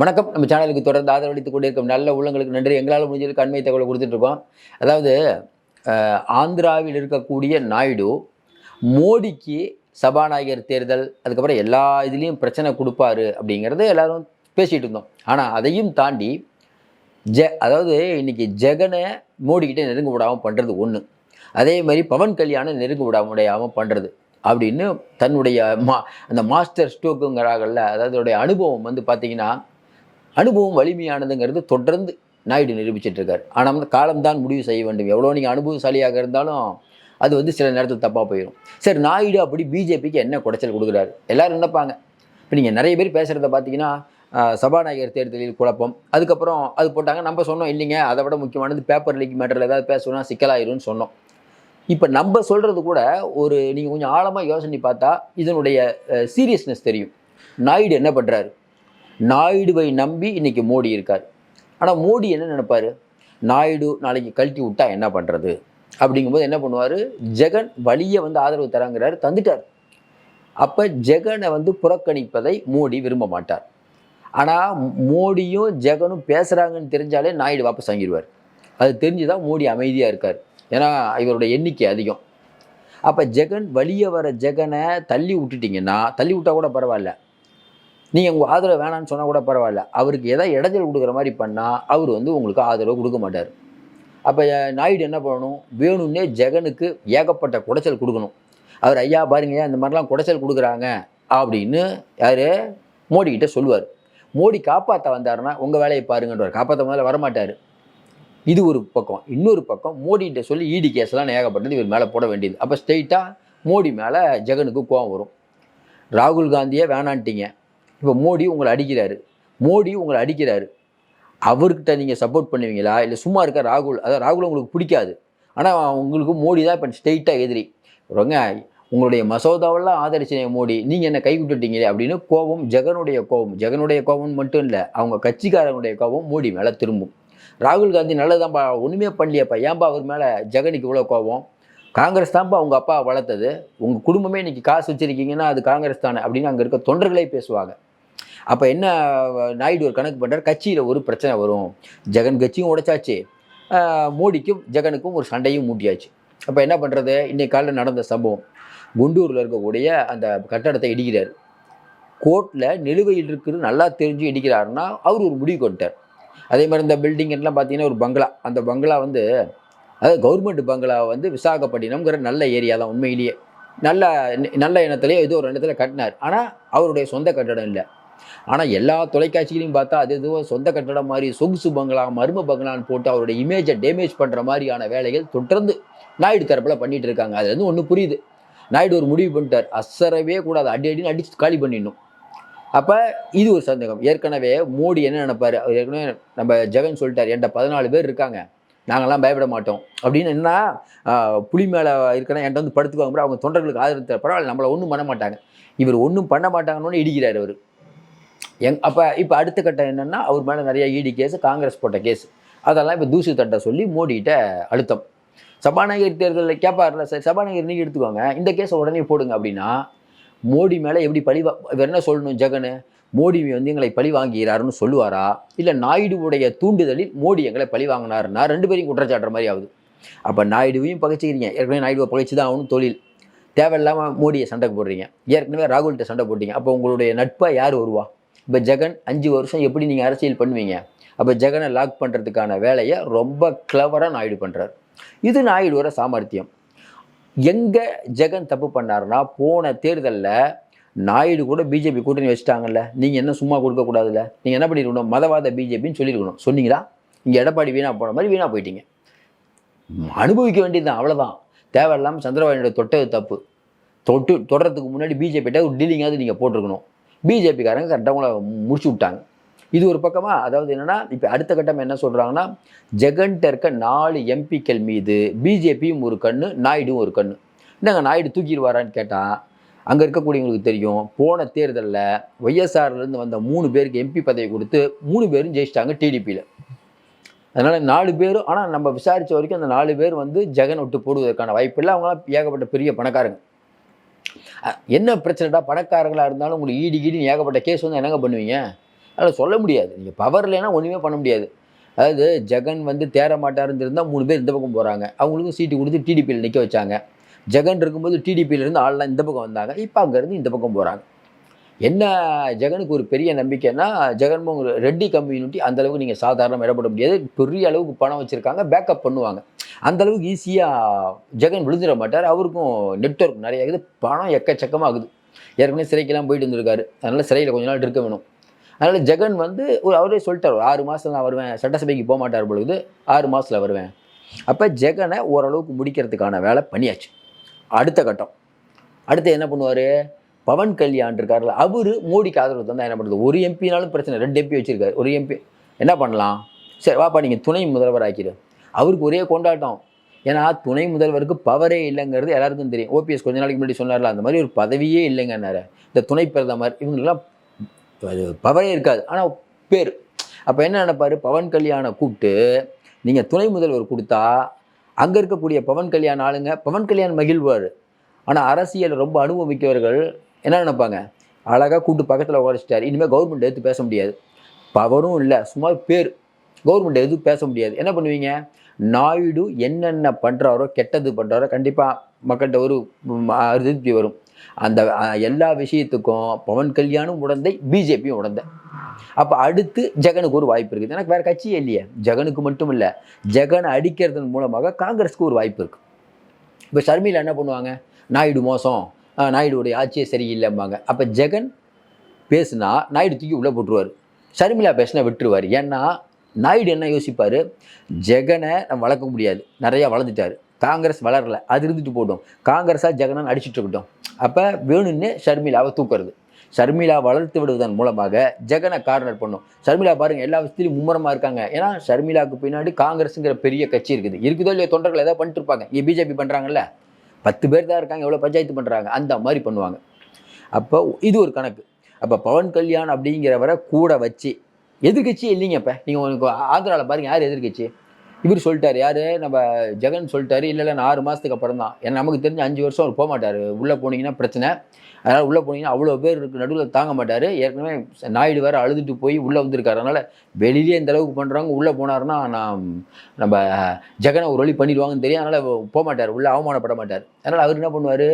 வணக்கம். நம்ம சேனலுக்கு தொடர்ந்து ஆதரவளித்து கொண்டிருக்கும் நல்ல உள்ளங்களுக்கு நன்றி. எங்களால் முடிஞ்சதுக்கு அண்மை தகவலை கொடுத்துட்டு இருக்கோம். அதாவது ஆந்திராவில் இருக்கக்கூடிய நாயுடு மோடிக்கு சபாநாயகர் தேர்தல் அதுக்கப்புறம் எல்லா இதுலேயும் பிரச்சனை கொடுப்பாரு அப்படிங்கிறத எல்லாரும் பேசிகிட்டு இருந்தோம். ஆனால் அதையும் தாண்டி ஜ அதாவது இன்னைக்கு ஜெகனை மோடிக்கிட்ட நெருங்க விடாமல் பண்ணுறது ஒன்று அதே மாதிரி பவன் கல்யாணம் நெருங்க விடாம முடியாமல் பண்ணுறது அப்படின்னு தன்னுடைய மா அந்த மாஸ்டர் ஸ்டோக்குங்கிறாங்கல்ல அதாவது அனுபவம் வந்து பார்த்திங்கன்னா அனுபவம் வலிமையானதுங்கிறது தொடர்ந்து நாயுடு நிரூபிச்சிட்டு இருக்கார் ஆனால் வந்து காலம்தான் முடிவு செய்ய வேண்டும். எவ்வளோ நீங்கள் அனுபவசாலியாக இருந்தாலும் அது வந்து சில நேரத்தில் தப்பாக போயிடும் சரி நாயுடு அப்படி பிஜேபிக்கு என்ன குடைச்சல் கொடுக்குறாரு? எல்லோரும் நினைப்பாங்க. இப்போ நீங்கள் நிறைய பேர் பேசுகிறத பார்த்தீங்கன்னா சபாநாயகர் தேர்தலில் குழப்பம். அதுக்கப்புறம் அது போட்டாங்க நம்ம சொன்னோம் இல்லைங்க அதை விட முக்கியமானது பேப்பர் லீக் மேட்டரில் ஏதாவது பேசணும்னா சிக்கலாயிரும்னு சொன்னோம். இப்போ நம்ம சொல்கிறது கூட ஒரு நீங்கள் கொஞ்சம் ஆழமாக யோசனை பார்த்தா இதனுடைய சீரியஸ்னஸ் தெரியும். நாயுடு என்ன பண்ணுறாரு நாயுடுவை நம்பி இன்னைக்கு மோடி இருக்கார். ஆனால் மோடி என்ன நினைப்பாரு? நாயுடு நாளைக்கு கழட்டி விட்டா என்ன பண்ணுறது அப்படிங்கும்போது என்ன பண்ணுவார்? ஜெகன் வழியை வந்து ஆதரவு தராங்கிறாரு தந்துட்டார். அப்போ ஜெகனை வந்து புறக்கணிப்பதை மோடி விரும்ப மாட்டார். ஆனால் மோடியும் ஜெகனும் பேசுகிறாங்கன்னு தெரிஞ்சாலே நாயுடு வாபஸ் வாங்கிடுவார் அது தெரிஞ்சு தான் மோடி அமைதியாக இருக்கார். ஏன்னா இவருடைய எண்ணிக்கை அதிகம். அப்போ ஜெகன் வழியே வர ஜெகனை தள்ளி விட்டுட்டிங்கன்னா தள்ளி விட்டால் கூட பரவாயில்ல. நீங்கள் உங்கள் ஆதரவு வேணான்னு சொன்னால் கூட பரவாயில்ல. அவருக்கு எதாவது இடைஞ்சல் கொடுக்குற மாதிரி பண்ணால் அவர் வந்து உங்களுக்கு ஆதரவு கொடுக்க மாட்டார். அப்போ நாயுடு என்ன பண்ணணும்? வேணும்னே ஜெகனுக்கு ஏகப்பட்ட குடைச்சல் கொடுக்கணும். அவர் ஐயா பாருங்க இந்த மாதிரிலாம் குடைச்சல் கொடுக்குறாங்க அப்படின்னு யார்? மோடி சொல்லுவார். மோடி காப்பாற்ற வந்தாருன்னா உங்கள் வேலையை பாருங்கன்றவர். காப்பாற்ற முதல்ல வரமாட்டார். இது ஒரு பக்கம். இன்னொரு பக்கம் மோடிகிட்ட சொல்லி இடி கேஸ்லாம் ஏகப்பட்டது இவர் மேலே போட வேண்டியது. அப்போ ஸ்ட்ரெயிட்டாக மோடி மேலே ஜெகனுக்கு கோவம் வரும். ராகுல் காந்தியே வேணான்ட்டீங்க. இப்போ மோடி உங்களை அடிக்கிறாரு. மோடி உங்களை அடிக்கிறாரு. அவர்கிட்ட நீங்கள் சப்போர்ட் பண்ணுவீங்களா? இல்லை சும்மா இருக்க ராகுல் அதாவது ராகுல் உங்களுக்கு பிடிக்காது. ஆனால் உங்களுக்கு மோடி தான் இப்போ ஸ்ட்ரெயிட்டாக எதிரி. ரொங்க உங்களுடைய மசோதாவெல்லாம் ஆதரிச்சீங்க மோடி நீங்கள் என்ன கை விட்டுட்டீங்களே அப்படின்னு கோபம் ஜெகனுடைய கோபம். ஜெகனுடைய கோபம் மட்டும் இல்லை அவங்க கட்சிக்காரங்களுடைய கோபம் மோடி மேலே திரும்பும். ராகுல் காந்தி நல்லதான்ப்பா ஒன்றுமே பண்ணலையப்பா. ஏன்பா அவர் மேலே ஜெகனுக்கு இவ்வளோ கோபம்? காங்கிரஸ் தான்ப்பா உங்கள் அப்பா வளர்த்தது. உங்கள் குடும்பமே இன்றைக்கி காசு வச்சுருக்கீங்கன்னா அது காங்கிரஸ் தானே அப்படின்னு அங்கே இருக்க தொண்டர்களே பேசுவாங்க. அப்போ என்ன நாயுடு ஒரு கணக்கு பண்ணுறார் கட்சியில் ஒரு பிரச்சனை வரும். ஜெகன் கட்சியும் உடைச்சாச்சு. மோடிக்கும் ஜெகனுக்கும் ஒரு சண்டையும் மூட்டியாச்சு. அப்போ என்ன பண்ணுறது இன்னைக்கு காலையில் நடந்த சம்பவம். குண்டூரில் இருக்கக்கூடிய அந்த கட்டடத்தை இடிக்கிறார். கோர்ட்டில் நிலுவையில் இருக்கிறது நல்லா தெரிஞ்சு இடிக்கிறாருன்னா அவர் ஒரு முடிவு கொண்டார் அதே மாதிரி இந்த பில்டிங் எல்லாம் பார்த்தீங்கன்னா ஒரு பங்களா. அந்த பங்களா வந்து அதாவது கவர்மெண்ட் பங்களா வந்து விசாகப்பட்டினம்ங்கிற நல்ல ஏரியா தான் உண்மையிலேயே. நல்ல நல்ல இனத்துலேயே ஏதோ ஒரு இடத்துல கட்டினார். ஆனால் அவருடைய சொந்த கட்டடம் இல்லை. ஆனால் எல்லா தொலைக்காட்சிகளையும் பார்த்தா அது எதுவும் சொந்த கட்டடம் மாதிரி சொகுசு பங்களா மர்ம பங்களான்னு போட்டு அவருடைய இமேஜை டேமேஜ் பண்ணுற மாதிரியான வேலைகள் தொடர்ந்து நாயுடு தரப்பில் பண்ணிட்டு இருக்காங்க. அது வந்து ஒன்று புரியுது. நாயுடு ஒரு முடிவு பண்ணிட்டார். அசரவே கூடாது. அடி அடின்னு அடிச்சு காலி பண்ணிடணும். அப்போ இது ஒரு சந்தேகம். ஏற்கனவே மோடி என்ன நினைப்பாரு? அவர் ஏற்கனவே நம்ம ஜெகன் சொல்லிட்டார். என்கிட்ட பதினாலு பேர் இருக்காங்க. நாங்கள்லாம் பயப்பட மாட்டோம். அப்படின்னு என்ன புலி மேலே இருக்கிற என்கிட்ட வந்து படுத்துக்குவாங்க. அவங்க தொண்டர்களுக்கு ஆதரவு பரவாயில்ல நம்மளை ஒன்றும் பண்ண மாட்டாங்க. இவர் ஒன்றும் பண்ண மாட்டாங்கன்னு இடிக்கிறார் அவர். எங் அப்போ இப்போ அடுத்த கட்டம் என்னென்னா அவர் மேலே நிறைய இடி கேஸ் காங்கிரஸ் போட்ட கேஸ் அதெல்லாம் இப்போ தூசி தட்ட சொல்லி மோடிகிட்ட அழுத்தம். சபாநாயகர் தேர்தலில் கேட்பார்ல சார் சபாநாயகர் நீங்கள் எடுத்துக்கோங்க. இந்த கேஸை உடனே போடுங்க அப்படின்னா மோடி மேலே எப்படி பழி வா- இவர் என்ன சொல்லணும் ஜெகனு? மோடி வந்து எங்களை பழி வாங்குகிறாருன்னு சொல்லுவாரா? இல்லை நாயுடுவுடைய தூண்டுதலில் மோடி எங்களை பழி வாங்கினாருன்னா ரெண்டு பேரையும் குற்றச்சாட்டுற மாதிரி ஆகுது. அப்போ நாயுடுவையும் பகைச்சிக்கிறீங்க. ஏற்கனவே நாயுடுவை பகைச்சு தான் ஆகணும் தொழில். தேவையில்லாமல் மோடியை சண்டைக்கு போடுறீங்க. ஏற்கனவே ராகுல்கிட்ட சண்டை போட்டீங்க. அப்போ உங்களுடைய நட்பாக யார் வருவா? இப்போ ஜெகன் அஞ்சு வருஷம் எப்படி நீங்கள் அரசியல் பண்ணுவீங்க? அப்போ ஜெகனை லாக் பண்ணுறதுக்கான வேலையை ரொம்ப கிளவராக நாயுடு பண்ணுறாரு இது நாயுடுவோட சாமர்த்தியம். எங்கே ஜெகன் தப்பு பண்ணாருன்னா போன தேர்தலில் நாயுடு கூட பிஜேபி கூட்டணி வச்சுட்டாங்கல்ல. நீங்கள் என்ன சும்மா கொடுக்கக்கூடாதுல்ல நீங்கள் என்ன பண்ணிருக்கணும்? மதவாத பிஜேபின்னு சொல்லியிருக்கணும் சொன்னீங்களா? இங்கே எடப்பாடி வீணாக போன மாதிரி வீணாக போயிட்டீங்க. அனுபவிக்க வேண்டியது தான் அவ்வளோதான் தேவையில்லாமல் சந்திரபாபுடைய தொட்டது தப்பு. தொட்டு தொடர்றதுக்கு முன்னாடி பிஜேபிட்ட ஒரு டீலிங்காவது நீங்கள் போட்டிருக்கணும். பிஜேபிக்காரங்க கரெக்டாக உங்களை முடிச்சு விட்டாங்க. இது ஒரு பக்கமாக அதாவது என்னென்னா இப்போ அடுத்த கட்டம் என்ன சொல்கிறாங்கன்னா ஜெகன்ட்ட இருக்க நாலு எம்பிக்கள் மீது பிஜேபியும் ஒரு கண்ணு நாயுடும் ஒரு கண்ணு. என்னங்க நாயுடு தூக்கிடுவாரான்னு கேட்டால் அங்கே இருக்கக்கூடியவங்களுக்கு தெரியும் போன தேர்தலில் ஒய்எஸ்ஆர்லேருந்து வந்த மூணு பேருக்கு எம்பி பதவி கொடுத்து மூணு பேரும் ஜெயிச்சிட்டாங்க டிடிபியில் அதனால் நாலு பேரும் ஆனால் நம்ம விசாரித்த வரைக்கும் அந்த நாலு பேர் வந்து ஜெகன் விட்டு போடுவதற்கான வாய்ப்பு இல்லை. அவங்களாம் ஏகப்பட்ட பெரிய பணக்காரங்க. என்ன பிரச்சனைடா பணக்காரங்களாக இருந்தாலும் உங்களுக்கு ஈடி கீடின்னு ஏகப்பட்ட கேஸ் வந்து என்னங்க பண்ணுவீங்க? அதில் சொல்ல முடியாது. நீங்கள் பவர் இல்லைன்னா ஒன்றுமே பண்ண முடியாது. அதாவது ஜெகன் வந்து தேர மாட்டாருன்னு இருந்தால் மூணு பேர் இந்த பக்கம் போகிறாங்க அவங்களுக்கும் சீட்டு கொடுத்து டிடிபியில் நிற்க வச்சாங்க. ஜெகன் இருக்கும்போது டிடிபியில இருந்து ஆள்லாம் இந்த பக்கம் வந்தாங்க. இப்போ அங்கேருந்து இந்த பக்கம் போகிறாங்க என்ன ஜெகனுக்கு ஒரு பெரிய நம்பிக்கைன்னா ஜெகன்மோகன் ரெட்டி கம்யூனிட்டி அந்த அளவுக்கு நீங்கள் சாதாரணமாக இடப்பட முடியாது. பெரிய அளவுக்கு பணம் வச்சுருக்காங்க பேக்கப் பண்ணுவாங்க. அந்தளவுக்கு ஈஸியாக ஜெகன் விழுந்துட மாட்டார். அவருக்கும் நெட்ஒர்க் நிறைய இருக்குது. பணம் எக்கச்சக்கமாக ஆகுது ஏற்கனவே சிறைக்கெல்லாம் போயிட்டு இருந்திருக்காரு. அதனால் சிறையில் கொஞ்ச நாள் இருக்க வேணும். அதனால் ஜெகன் வந்து ஒரு அவரே சொல்லிட்டார் ஒரு ஆறு மாதம் நான் வருவேன். சட்டசபைக்கு போக மாட்டார் பொழுது ஆறு மாதத்தில் வருவேன். அப்போ ஜெகனை ஓரளவுக்கு முடிக்கிறதுக்கான வேலை பண்ணியாச்சு. அடுத்த கட்டம். அடுத்து என்ன பண்ணுவார்? பவன் கல்யாண் இருக்கார்ல அவர் மோடிக்கு ஆதரவு தந்தால் என்ன பண்ணுறது? ஒரு எம்பினாலும் பிரச்சனை ரெண்டு எம்பி வச்சுருக்காரு ஒரு எம்பி என்ன பண்ணலாம்? சரி வாப்பா நீங்கள் துணை முதல்வர் ஆக்கிடு அவருக்கு ஒரே கொண்டாட்டம். ஏன்னா துணை முதல்வருக்கு பவரே இல்லைங்கிறது எல்லாருக்கும் தெரியும். ஓபிஎஸ் கொஞ்ச நாளைக்கு முன்னாடி சொன்னார்ல அந்த மாதிரி ஒரு பதவியே இல்லைங்கன்னாரு. இந்த துணை பிரதமர் இவங்கெல்லாம் பவரே இருக்காது. ஆனால் பேர். அப்போ என்ன நினைப்பார்? பவன் கல்யாணை கூப்பிட்டு நீங்கள் துணை முதல்வர் கொடுத்தா அங்கே இருக்கக்கூடிய பவன் கல்யாண் ஆளுங்க பவன் கல்யாண் மகிழ்வார். ஆனால் அரசியல் ரொம்ப அனுபவிக்கவர்கள் என்ன நினைப்பாங்க? அழகாக கூட்டு பக்கத்தில் உடச்சிட்டார் இனிமேல் கவர்மெண்ட் எதிர்த்து பேச முடியாது. பவரும் இல்லை. சும்மா பேர். கவர்மெண்ட் எதுவும் பேச முடியாது. என்ன பண்ணுவீங்க? நாயுடு என்னென்ன பண்ணுறாரோ கெட்டது பண்ணுறாரோ கண்டிப்பாக மக்கள்கிட்ட ஒரு திருப்தி வரும். அந்த எல்லா விஷயத்துக்கும் பவன் கல்யாணும் உடந்தை பிஜேபியும் உடந்தை. அப்போ அடுத்து ஜெகனுக்கு ஒரு வாய்ப்பு இருக்குது. எனக்கு வேறு கட்சியே இல்லையே. ஜெகனுக்கு மட்டும் இல்லை. ஜெகனை அடிக்கிறதன் மூலமாக காங்கிரஸுக்கு ஒரு வாய்ப்பு இருக்குது இப்போ ஷர்மியில் என்ன பண்ணுவாங்க? நாயுடு மோசம். நாயுடுடைய ஆட்சியே சரியில்லைம்பாங்க. அப்போ ஜெகன் பேசுனா நாயுடு தூக்கி உள்ளே போட்டுருவார். ஷர்மிளா பேசினா விட்டுருவார். ஏன்னா நாயுடு என்ன யோசிப்பார்? ஜெகனை நம்ம வளர்க்க முடியாது. நிறையா வளர்ந்துட்டாரு. காங்கிரஸ் வளரல. அது இருந்துட்டு போட்டோம் காங்கிரஸாக ஜெகனை அடிச்சிட்டு இருக்கட்டும். அப்போ வேணும்னு ஷர்மிளாவை தூக்குறது. ஷர்மிளா வளர்த்து விடுவதன் மூலமாக ஜெகனை கார்னர் பண்ணும். ஷர்மிளா பாருங்கள் எல்லா விஷயத்துலையும் மும்முரமாக இருக்காங்க. ஏன்னா ஷர்மிளாவுக்கு பின்னாடி காங்கிரஸுங்கிற பெரிய கட்சி இருக்குது. இருக்குதோ இல்லையோ தொண்டர்கள் ஏதாவது பண்ணிட்டு இருப்பாங்க. இங்கே பிஜேபி பண்ணுறாங்கல்ல பத்து பேர் தான் இருக்காங்க எவ்வளோ பஞ்சாயத்து பண்ணுறாங்க அந்த மாதிரி பண்ணுவாங்க. அப்போ இது ஒரு கணக்கு. அப்போ பவன் கல்யாண் அப்படிங்கிறவரை கூட வச்சு எதிர்கட்சி இல்லைங்க இப்போ நீங்கள் உங்களுக்கு ஆந்திராவில் பாருங்க யார் எதிர்கட்சி? இவர் சொல்லிட்டாரு யார்? நம்ம ஜெகன் சொல்லிட்டாரு இல்லை இல்லை நான் ஆறு மாதத்துக்கு அப்புறம் தான். ஏன்னா நமக்கு தெரிஞ்ச அஞ்சு வருஷம் அவர் போக மாட்டார். உள்ளே போனீங்கன்னா பிரச்சனை. அதனால் உள்ளே போனீங்கன்னா அவ்வளோ பேர் இருக்கு நடுவில் தாங்க மாட்டார். ஏற்கனவே நாயுடு வேறு அழுதுட்டு போய் உள்ளே வந்திருக்காரு. அதனால் வெளியிலே இந்த அளவுக்கு பண்ணுறாங்க உள்ளே போனாருன்னா நான் நம்ம ஜெகனை ஒரு வழி பண்ணிடுவாங்கன்னு தெரியும். அதனால் போக மாட்டார் உள்ளே அவமானப்பட மாட்டார். அதனால் அவர் என்ன பண்ணுவார்?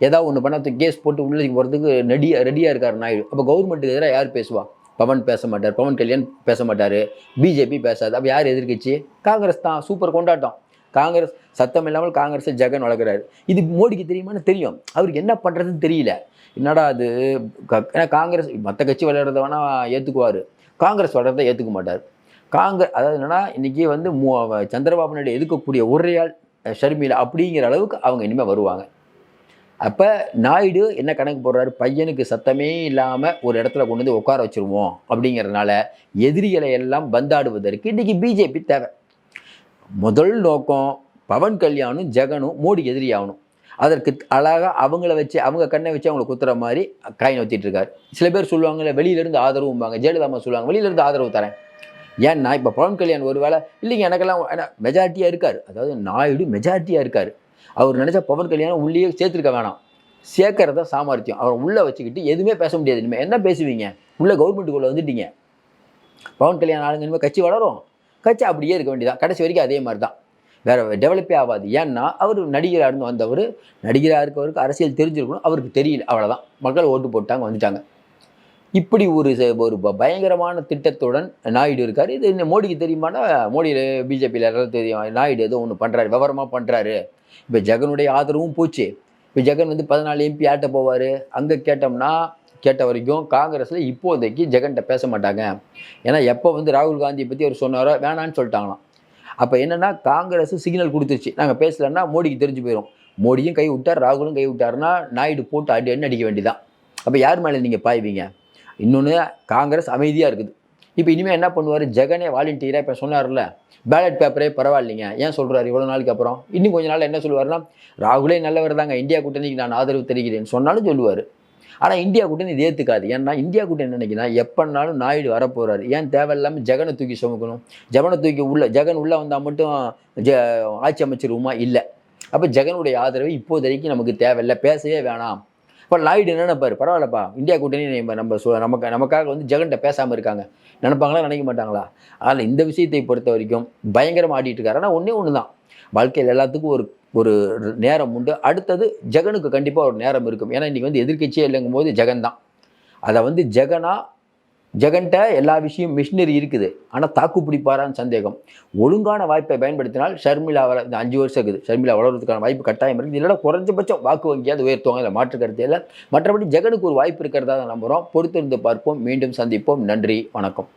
ஏதாவது ஒன்று பண்ணால் கேஸ் போட்டு உள்ளே போகிறதுக்கு ரெடியா ரெடியாக இருக்கார் நாயுடு. அப்போ கவர்மெண்ட்டுக்கு எதிராக யார் பேசுவா? பவன் பேச மாட்டார் பவன் கல்யாண் பேச மாட்டார் பிஜேபி பேசாது. அப்போ யார் எதிர்க்கட்சி? காங்கிரஸ் தான் சூப்பர் கொண்டாட்டம். காங்கிரஸ் சத்தம் இல்லாமல் காங்கிரஸை ஜெகன் வளர்க்குறாரு. இது மோடிக்கு தெரியுமான்னு தெரியும். அவருக்கு என்ன பண்ணுறதுன்னு தெரியல. என்னடா அது க- ஏன்னா காங்கிரஸ் மற்ற கட்சி விளையாடுறத வேணால் ஏற்றுக்குவார் காங்கிரஸ் வளர்றதை ஏற்றுக்க மாட்டார். காங்கிரஸ் அதாவது என்னென்னா இன்றைக்கி வந்து மு சந்திரபாபு நாயுடு எதிர்க்கக்கூடிய ஒரே ஆள் ஷர்மிளா அப்படிங்கிற அளவுக்கு அவங்க இனிமேல் வருவாங்க. அப்போ நாயுடு என்ன கணக்கு போடுறாரு? பையனுக்கு சத்தமே இல்லாமல் ஒரு இடத்துல கொண்டு வந்து உட்கார வச்சிருவோம் அப்படிங்கிறதுனால எதிரிகளை எல்லாம் பந்தாடுவதற்கு இன்றைக்கி பிஜேபி தேவை. முதல் நோக்கம் பவன் கல்யாணும் ஜெகனும் மோடி எதிரியாகணும் அதற்கு அழகாக அவங்கள வச்சு அவங்க கண்ணை வச்சு அவங்கள குத்துற மாதிரி காயின் ஊற்றிட்டு இருக்காரு. சில பேர் சொல்லுவாங்கல்ல வெளியிலேருந்து ஆதரவும்பாங்க ஜெயலலிதா சொல்லுவாங்க வெளியிலேருந்து ஆதரவு தரேன். ஏன்னா இப்போ பவன் கல்யாண் ஒரு வேளை இல்லைங்க எனக்கெல்லாம் மெஜாரிட்டியாக இருக்கார். அதாவது நாயுடு மெஜாரிட்டியாக இருக்கார். அவர் நினச்சா பவன் கல்யாணம் உள்ளேயே சேர்த்துருக்க வேணாம். சேர்க்கறத சாமர்த்தியம். அவரை உள்ளே வச்சுக்கிட்டு எதுவுமே பேச முடியாது. இனிமேல் என்ன பேசுவீங்க? உள்ளே கவர்மெண்ட்டுக்குள்ளே வந்துட்டீங்க. பவன் கல்யாணம் ஆளுங்க இனிமேல் கட்சி வளரும். கட்சி அப்படியே இருக்க வேண்டியதான் கடைசி வரைக்கும் அதே மாதிரி தான் வேற டெவலப்பே ஆகாது. ஏன்னா அவர் நடிகராக இருந்து வந்தவர் நடிகராக இருக்கவருக்கு அரசியல் தெரிஞ்சிருக்கணும். அவருக்கு தெரியல. அவ்வளோதான் மக்கள் ஓட்டு போட்டாங்க வந்துட்டாங்க. இப்படி ஒரு ஒரு ப- பயங்கரமான திட்டத்துடன் நாயுடு இருக்கார். இது என்ன மோடிக்கு தெரியுமானா மோடி பிஜேபியில் எல்லாரும் தெரியும். நாயுடு ஏதோ ஒன்று பண்ணுறாரு விவரமாக பண்ணுறாரு இப்போ ஜெகனுடைய ஆதரவும் போச்சு. இப்போ ஜெகன் வந்து பதினாலு எம்பி ஆட்ட போவார். அங்கே கேட்டோம்னா கேட்ட வரைக்கும் காங்கிரஸில் இப்போதைக்கு ஜெகன்கிட்ட பேச மாட்டாங்க. ஏன்னா எப்போ வந்து ராகுல் காந்தியை பற்றி அவர் சொன்னாரோ வேணான்னு சொல்லிட்டாங்களாம். அப்போ என்னென்னா காங்கிரஸ் சிக்னல் கொடுத்துருச்சு. நாங்கள் பேசலைன்னா மோடிக்கு தெரிஞ்சு போயிடும் மோடியும் கை விட்டார் ராகுலும் கை விட்டாருன்னா நாயுடு போட்டு அடி அடி அடிக்க வேண்டியதான் அப்போ யார் மேலே நீங்கள் பாய்வீங்க? இன்னொன்று காங்கிரஸ் அமைதியாக இருக்குது. இப்போ இனிமேல் என்ன பண்ணுவார்? ஜெகனே வாலண்டியராக இப்போ சொன்னார்ல பேலட் பேப்பரே பரவாயில்லைங்க. ஏன் சொல்கிறார் இவ்வளோ நாளுக்கு அப்புறம்? இன்னும் கொஞ்ச நாள் என்ன சொல்லுவார்னா ராகுலே நல்லவர் தாங்க இந்தியா கூட்டணிக்கு நான் ஆதரவு தெரிகிறேன்னு சொன்னாலும் சொல்லுவார். ஆனால் இந்தியா கூட்டணி இது ஏற்றுக்காது ஏன்னா இந்தியா கூட்டணி என்ன நினைக்கினா எப்போனாலும் நாயுடு வரப்போகிறார் ஏன் தேவையில்லாமல் ஜெகனை தூக்கி சுமக்கணும்? ஜெகனை தூக்கி உள்ள ஜெகன் உள்ளே வந்தால் மட்டும் ஜ ஆட்சி அமைச்சிருவோமா? இல்லை. அப்போ ஜெகனுடைய ஆதரவு இப்போதைக்கு நமக்கு தேவையில்லை. பேசவே வேணாம். இப்போ நாயுடு என்ன நினைப்பாரு? பரவாயில்லப்பா. இந்தியா கூட்டணி நம்ம நம்ம நமக்கு நமக்காக வந்து ஜெகன்கிட்ட பேசாமல் இருக்காங்க. நினைப்பாங்களா நினைக்க மாட்டாங்களா? அதனால் இந்த விஷயத்தை பொறுத்த வரைக்கும் பயங்கரமாக ஆடிட்டு இருக்காரு. ஆனால் ஒன்றே ஒன்று தான் வாழ்க்கையில் எல்லாத்துக்கும் ஒரு ஒரு நேரம் உண்டு. அடுத்தது ஜெகனுக்கு கண்டிப்பாக ஒரு நேரம் இருக்கும். ஏன்னா இன்றைக்கி வந்து எதிர்க்கட்சியே இல்லைங்கும் போது ஜெகன் தான் அதை வந்து ஜெகனாக ஜெகன்கிட்ட எல்லா விஷயம் மிஷினரி இருக்குது. ஆனால் தாக்கு பிடிப்பாரான்னு சந்தேகம். ஒழுங்கான வாய்ப்பை பயன்படுத்தினால் ஷர்மிளா வள இந்த அஞ்சு வருஷம் இருக்குது. ஷர்மிளா வளர்றதுக்கான வாய்ப்பு கட்டாயம் இருக்குது. இல்லைனா குறைஞ்சபட்சம் வாக்கு வங்கியாவது உயர்த்துவாங்க. இல்லை மாற்று கருத்து இல்லை. மற்றபடி ஜெகனுக்கு ஒரு வாய்ப்பு இருக்கிறதா நம்புகிறோம் பொறுத்திருந்து பார்ப்போம். மீண்டும் சந்திப்போம். நன்றி. வணக்கம்.